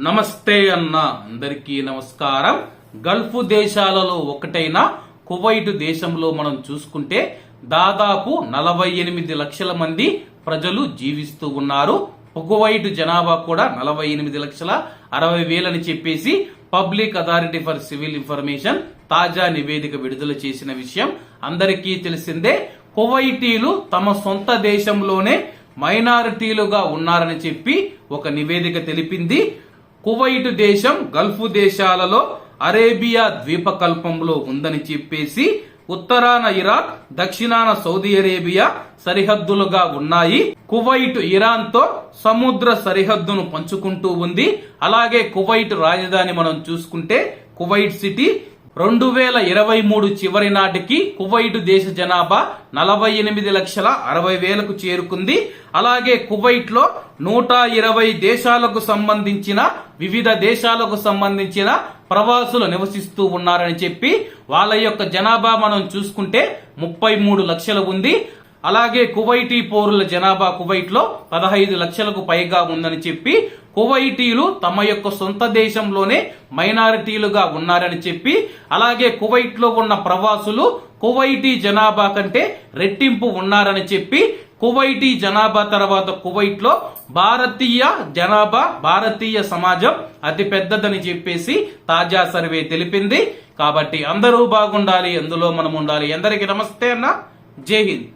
నమస్తే అన్న. అందరికీ నమస్కారం. గల్ఫ్ దేశాలలో ఒకటైన కువైట్ దేశంలో మనం చూసుకుంటే దాదాపు నలభై ఎనిమిది లక్షల మంది ప్రజలు జీవిస్తూ ఉన్నారు. కువైట్ జనాభా కూడా నలభై ఎనిమిది లక్షల అరవై వేలని చెప్పేసి public authority for civil information తాజా నివేదిక విడుదల చేసిన విషయం అందరికీ తెలిసిందే. కువైటీలు తమ సొంత దేశంలోనే మైనారిటీలుగా ఉన్నారని చెప్పి ఒక నివేదిక తెలిపింది. కువైట్ దేశం గల్ఫ్ దేశాలలో అరేబియా ద్వీపకల్పంలో ఉందని చెప్పేసి ఉత్తరాన ఇరాక్ దక్షిణాన సౌదీ అరేబియా సరిహద్దులుగా ఉన్నాయి. కువైట్ ఇరాన్తో సముద్ర సరిహద్దును పంచుకుంటూ ఉంది. అలాగే కువైట్ రాజధాని మనం చూసుకుంటే కువైట్ సిటీ రెండు వేల ఇరవై మూడు చివరి నాటికి కువైట్ దేశ జనాభా నలభై ఎనిమిది లక్షల అరవై వేలకు చేరుకుంది. అలాగే కువైట్లో నూట ఇరవై దేశాలకు సంబంధించిన వివిధ దేశాలకు సంబంధించిన ప్రవాసులు నివసిస్తూ ఉన్నారని చెప్పి వాళ్ళ యొక్క జనాభా మనం చూసుకుంటే ముప్పై మూడు లక్షలు ఉంది. అలాగే కువైటీ పౌరుల జనాభా కువైట్లో పదహైదు లక్షలకు పైగా ఉందని చెప్పి కువైటీలు తమ యొక్క సొంత దేశంలోనే మైనారిటీలుగా ఉన్నారని చెప్పి అలాగే కువైట్లో ఉన్న ప్రవాసులు కువైటీ జనాభా కంటే రెట్టింపు ఉన్నారని చెప్పి కువైటీ జనాభా తర్వాత కువైట్లో భారతీయ జనాభా భారతీయ సమాజం అతిపెద్దదని చెప్పేసి తాజా సర్వే తెలిపింది. కాబట్టి అందరూ బాగుండాలి అందులో మనం ఉండాలి. అందరికీ నమస్తే అన్న. జై హింద్.